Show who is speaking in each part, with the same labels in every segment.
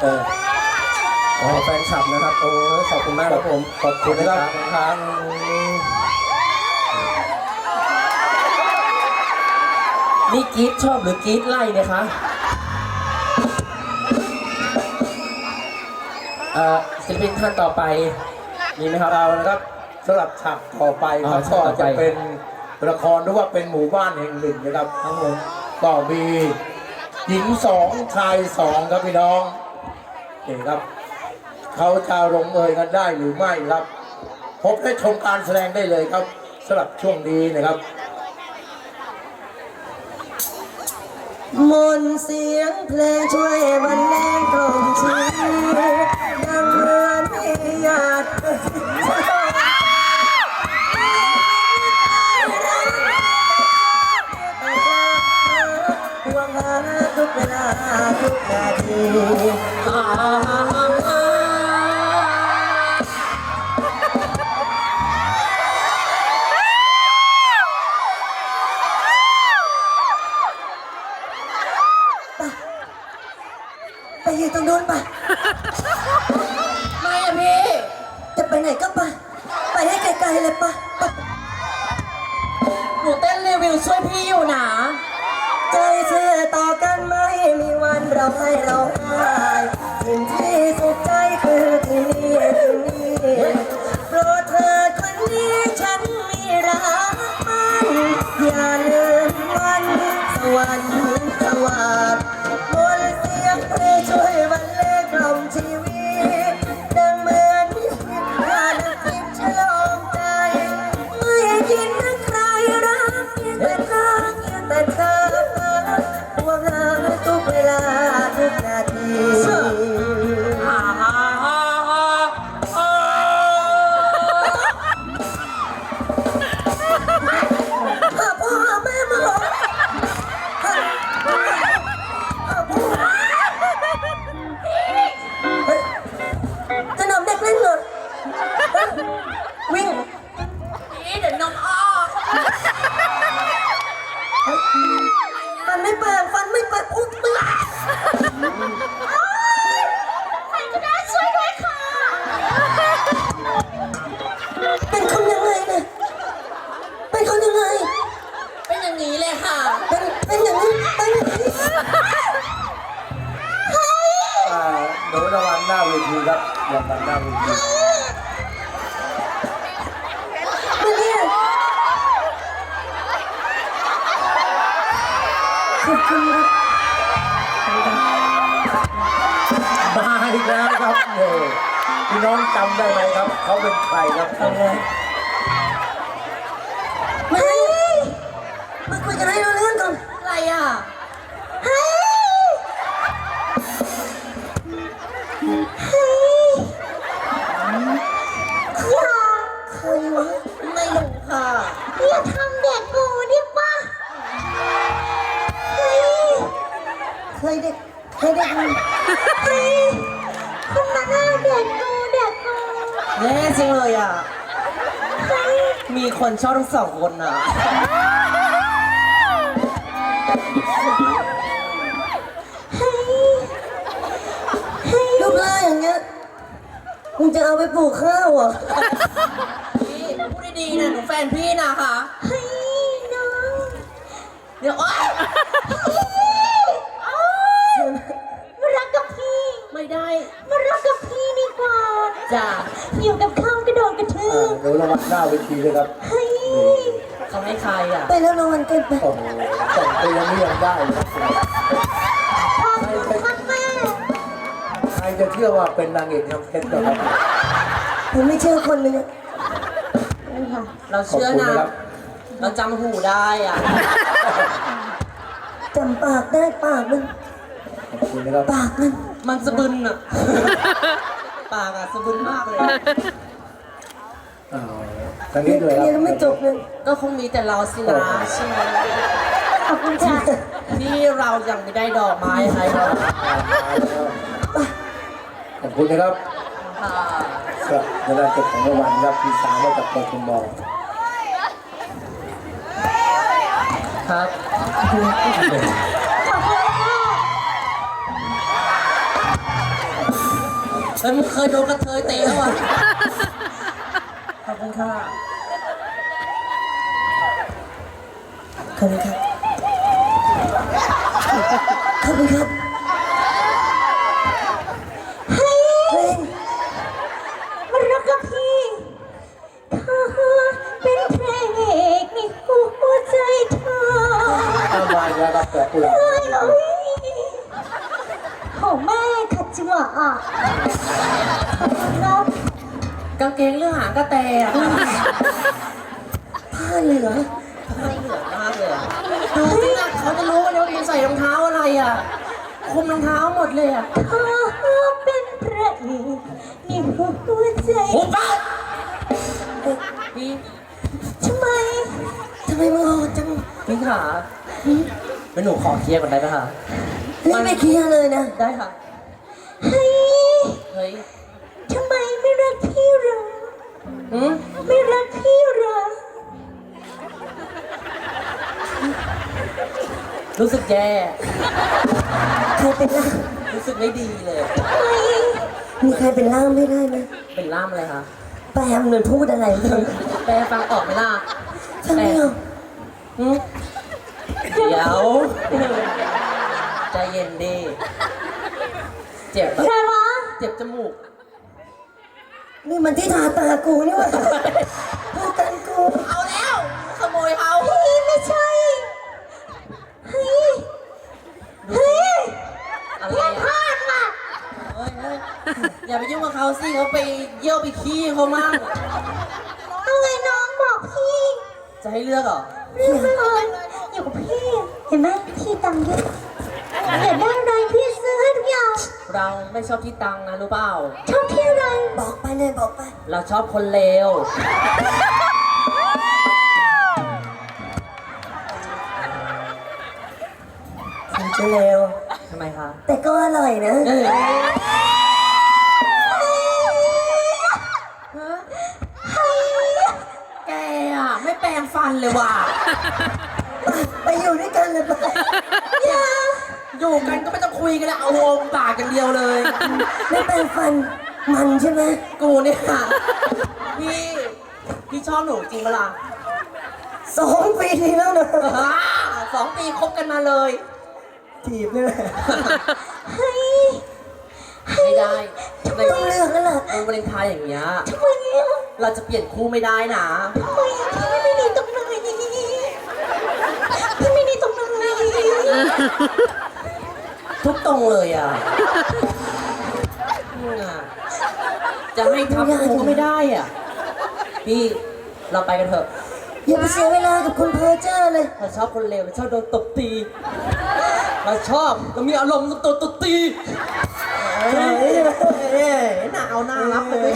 Speaker 1: เอออ๋อแฟนคลับนะครับ โอ้ขอบคุณมากครับผม ขอบคุณนะครับทางนี่กรีดชอบหรือกรีดไล่เนี่ยคะเอ่อศิลปินท่านต่อไป มีไหมครับ
Speaker 2: เรานะครับสำหรับฉากต่อไปครับ
Speaker 1: อ่าฉากต่
Speaker 2: ก็
Speaker 1: อไป
Speaker 2: จะเป็นละครหรือว่าเป็นหมู่บ้านแห่งหนึ่งนะครับ
Speaker 1: ครับผม
Speaker 2: ก็มีหญิงสองชายสองครับพี่น้อง นี่ครับ เขาจะลงเอยกันได้หรือไม่ครับ พบและชมการแสดงได้เลยครับสำหรับช่วงนี้นะครับ
Speaker 3: มนต์เสียงเพลงช่วยบรรเลงกล่อมชีวิตดังเหมือนมีหยาดหวังหาทุกเวลาทุกนาที
Speaker 4: มีวั
Speaker 3: ครับรางวัลหน้า
Speaker 4: เว
Speaker 2: ที
Speaker 3: มาเนี่ยขอบคุณครับ
Speaker 2: มาอีกแล้วครับโอ้พี่น้องจำได้ไหมครับ เขาเป็นใครครับ
Speaker 3: มามาคุยกันให้เราเรื่องก่อน
Speaker 4: อะไรอะ
Speaker 3: เฮ้ยเฮ้ย
Speaker 4: มีค
Speaker 3: น
Speaker 4: ชอบทั้งสองคนอะ
Speaker 3: รูปร่างอย่างเงี้ยมึงจะเอาไปปลูกข้าวเหรอ
Speaker 4: พี่พูดดีๆนะหนูแฟนพี่นะคะ
Speaker 3: เฮ้ยน้อง
Speaker 4: เดี๋ยวโอ๊ย
Speaker 3: อ่าบ
Speaker 2: หนูรางวัลหน้าเวทีเลยครับ
Speaker 3: เฮ้ย
Speaker 4: เขาให้ใครอะ
Speaker 3: ไปแล้วรางวัลเกินไป
Speaker 2: โอ้โหแต่งตัวยังไม่ยังได้เลยครับ
Speaker 3: พ่อรักแม่
Speaker 2: ใครจะเชื่อว่าเป็นนางเอกน้ำเพชรนะครับ
Speaker 3: ผมไม่เชื่อคนเลยอะ
Speaker 4: เรา
Speaker 2: ขอบ
Speaker 4: เชื่อ
Speaker 2: คุณ
Speaker 4: นะ
Speaker 2: นะครับ
Speaker 4: เราจำหูได้อะ
Speaker 3: จำปากได้ปากมัน
Speaker 2: ขอบคุณนะครับ
Speaker 3: ปากมัน
Speaker 4: มันสะบึนอะ ปากอะสะบึนมากเลย
Speaker 2: อ้าว ทางนี้ด้วยครับ
Speaker 3: เรียนไม่จบเลย
Speaker 4: ก็คงมีแต่เราสินะใช่ไหม
Speaker 3: ขอบคุณค่ะ
Speaker 4: ที่เรายังไม่ได้ดอกไม้ให้เรา
Speaker 2: ขอบคุณนะครับ
Speaker 4: ค่ะ
Speaker 2: สำหรับในการเก็บของรางวัลครับพี่สาวมาจากปทุมบอล
Speaker 4: ครับ
Speaker 1: เฮ้ยมึงเคยโดนกระเทยเตะแล้วอะ
Speaker 3: ขอบคุณค่ะขอบคุณครับ ขอบคุณครับเฮ้ยมันรักกับพี่เขาเป็นเพลงเอกในหัวใจเธอ
Speaker 2: เอามาอีกแล้วครับแต่กุหลาบ
Speaker 3: ของแม่ขัดจังหวะอะครับ
Speaker 1: กางเกงเรื่องหางกระแตอะ
Speaker 3: ผ้าเหลือง
Speaker 1: เหลือมากเลยอะดูสินะเขาจะรู้กันว่ามึงใส่รองเท้าอะไรอะคุมรองเท้าหมดเลยอะ
Speaker 3: เธอเป็นพระเอกในหัวใจ
Speaker 1: โอ้ป้าพี่
Speaker 3: ทำไมทำไมมึงโหดจัง
Speaker 1: พี่ขาเป็นหนูขอเคลียร์ก่อนได้ไหมคะ
Speaker 3: รีบไปเคลียร์เลยนะ
Speaker 1: ได้ค่ะ
Speaker 3: เฮ้ย
Speaker 1: เฮ้ย หืม
Speaker 3: ไม่รักพี่เหรอ
Speaker 1: รู้สึกแย่
Speaker 3: ใครเป็นล่าม
Speaker 1: รู้สึกไม่ดีเลย
Speaker 3: ทำไมมีใครเป็นล่ามไม่ได้ไหม
Speaker 1: เป็นล่ามอะไรคะ
Speaker 3: แปลหน่อยพูดอะไรเถอะ
Speaker 1: แปลฟังออกไหมล่ะ
Speaker 3: ฉันไม่เอา
Speaker 1: หืมเดี๋ยวใจเย็นดี เจ็บ
Speaker 3: ใคร
Speaker 1: ปะ
Speaker 3: วะ
Speaker 1: เจ็บจมูก
Speaker 3: นี่มันที่ทาตากูนี่หว่าพูดกันกู
Speaker 1: เอาแล้ว ขโมยเขา
Speaker 3: เฮ้ยไม่ใช่ เฮ้ย เฮ้ย
Speaker 1: อะไร
Speaker 3: เพื่อน
Speaker 1: อะ
Speaker 3: พลาดว่ะ
Speaker 1: เฮ้ยเฮ้ยอย่าไปยุ่งกับเขาสิเขาไปเยี่ยวไปขี้เขามั่ง
Speaker 3: เอาไงน้องบอกพี่
Speaker 1: จะให้เลือกเหรอ
Speaker 3: เรื่องเลยอยู่กับพี่ เห็นไหมพี่ตังค์เยอะอยากได้
Speaker 1: เราไม่ชอบที่ตังนะรู้เปล่า
Speaker 3: ชอบที่อะไรบอกไปเลยบอกไป
Speaker 1: เราชอบคนเลว
Speaker 3: ถึงจะเร็ว
Speaker 1: ทำไมคะ
Speaker 3: แต่ก็อร่อยนะ
Speaker 1: เอ้ยแกอะไม่แปรงฟันเลยว่ะ
Speaker 3: ไปอยู่ด้วยกันเลยไปอย่า
Speaker 1: อยู่กันก็ไม่ต้องคุยกันแล้วเอาโฮมปากอย่างเดียวเลย
Speaker 3: ไม่แปรงฟันมันใช่ไหม
Speaker 1: กูเนี่ยพี่ พี่ชอบหนูจริงปะล่ะ
Speaker 3: สองปีที่แล้วนะ
Speaker 1: อ่าสองปีคบกันมาเลย
Speaker 3: จีบเลยเฮ้ย
Speaker 1: ไม่ได้ใน
Speaker 3: ต้องเลือกแล้วล่ะ
Speaker 1: วันวาเลนไทน์อย่างเงี้ย
Speaker 3: ทำไมอะ
Speaker 1: เราจะเปลี่ยนคู่ไม่ได้นะ
Speaker 3: ทำไมอะพี่ไม่ดีตรงไหนพี่ไม่ดีตรงไหน
Speaker 1: ทุกตรงเลยอะอืมอะจะให้ทับคู่ก็ไม่ได้อะ พี่เราไปกันเถอะ
Speaker 3: อย่าไปเสียเวลากับคนเพอเจอร์เลย
Speaker 1: เราชอบคนเลวเราชอบโดนตบตี เราชอบเรามีอารมณ์โดนตบตีเฮ้ยเฮ้ยน่าเอาหน้ารับเลย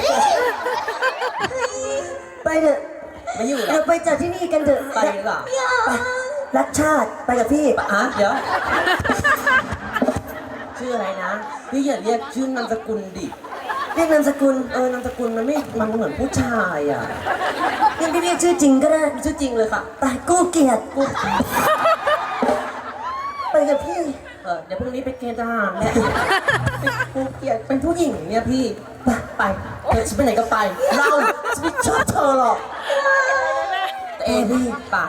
Speaker 3: ไปเถอะ
Speaker 1: ไม่อยู่หรอ
Speaker 3: เราไปจากที่นี่กันเถอะ
Speaker 1: ไปหรือเปล่า
Speaker 3: ไปรักชาติไปกับพี่
Speaker 1: อะเดี๋ยว ชื่ออะไรนะ พี่อย่าเรียกชื่อนามสกุลดิ
Speaker 3: เรียกนามสกุล
Speaker 1: เออนามสกุลมันไม่ มันเหมือนผู้ชายอะ
Speaker 3: เรียกพี่เรียกชื่อจริงก็ได้
Speaker 1: ชื่อจริงเลยค่ะ
Speaker 3: ไปกู้เกียรติ
Speaker 1: กู
Speaker 3: ไปกับพี่
Speaker 1: เออเดี๋ยวพรุ่งนี้ไปเกณฑ์ทหารเนี่ยกูเกลียดเป็นผู้หญิงเนี่ยพี่ไปไปเธอจะไปไหนก็ไป เราจะไม่ชอบเธอหรอกตัวเองป่ะ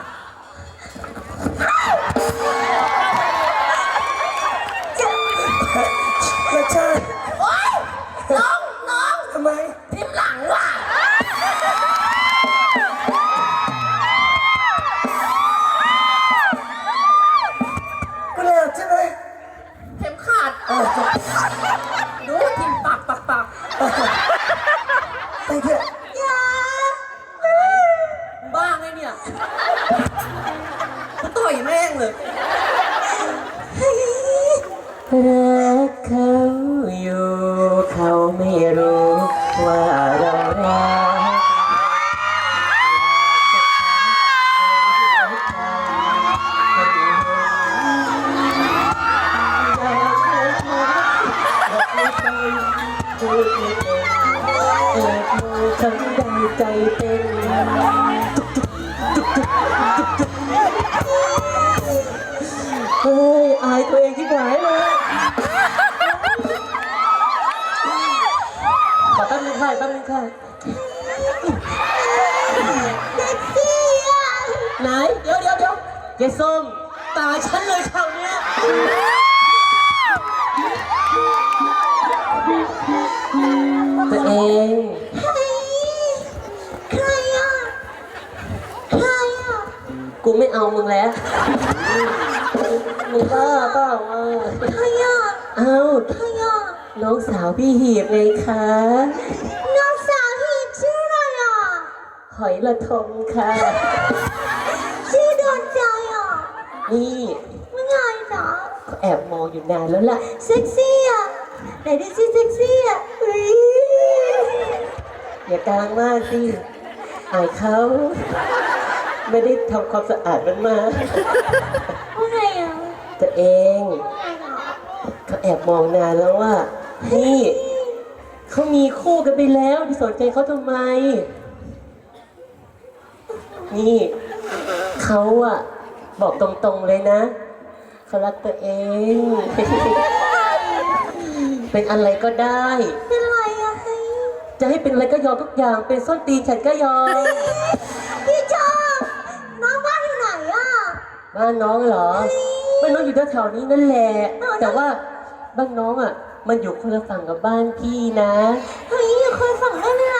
Speaker 1: อ
Speaker 3: ย
Speaker 1: แม่งเลย
Speaker 3: รักเขาอยู่เขาไม่รู้ว่าเรารัก
Speaker 1: ฉันได้ใจเต้น
Speaker 3: เฮ้ยอายตัวเองที่หายเลย
Speaker 5: แป๊บนึงค่ะ
Speaker 3: เซ็กซี่อะ
Speaker 5: ไหน เดี๋ยวเดี๋ยวเดี๋ยวเยายส้มตาฉันเลยคราวเนี้ยตัวเอง
Speaker 3: ใครใครอะ ใครอะ
Speaker 5: กูไม่เอามึงแล้ว มึงบ้าเปล่าอะ
Speaker 3: ใครอะ
Speaker 5: เอ้า
Speaker 3: ใครอะ
Speaker 5: น้องสาวพี่หีบไงคะ
Speaker 3: น้องสาวหีบชื่ออะไรอะ
Speaker 5: หอยละทงค่ะ
Speaker 3: ชื่อโดนใจอะ
Speaker 5: นี่
Speaker 3: ว่าไงจ๊ะ
Speaker 5: แอบมองอยู่นานแล้วล่ะ
Speaker 3: เซ็กซี่อะไหนดูสิเซ็กซี่อะอย่า
Speaker 5: กลางมากสิอายเขา ไม่ได้ทำความสะอาดมันมา
Speaker 3: ว่าไง
Speaker 5: ตัวเองเขาแอบมองนานแล้วว่านี่เขามีคู่กันไปแล้วที่สนใจเขาทำไม นี่เขาอะบอกตรงๆเลยนะเขารักตัวเอง เป็นอะไรก็ได้
Speaker 3: เป็นไรอะเฮ้ย
Speaker 5: จะให้เป็นอะไรก็ยอมทุกอย่าง เป็นส้นตีนฉันก็ยอม
Speaker 3: พี่จอมน้องบ้านอยู่ไหนอะ
Speaker 5: บ้านน้องเหรอบ้าน น้องอยู่แถวๆนี้นั่นแหละ แต่ว่าบ้านน้องอะ มันอยู่คนละฝั่งกับบ้านพี่นะ
Speaker 3: เฮ้ยเคยฝั่งได้ไหม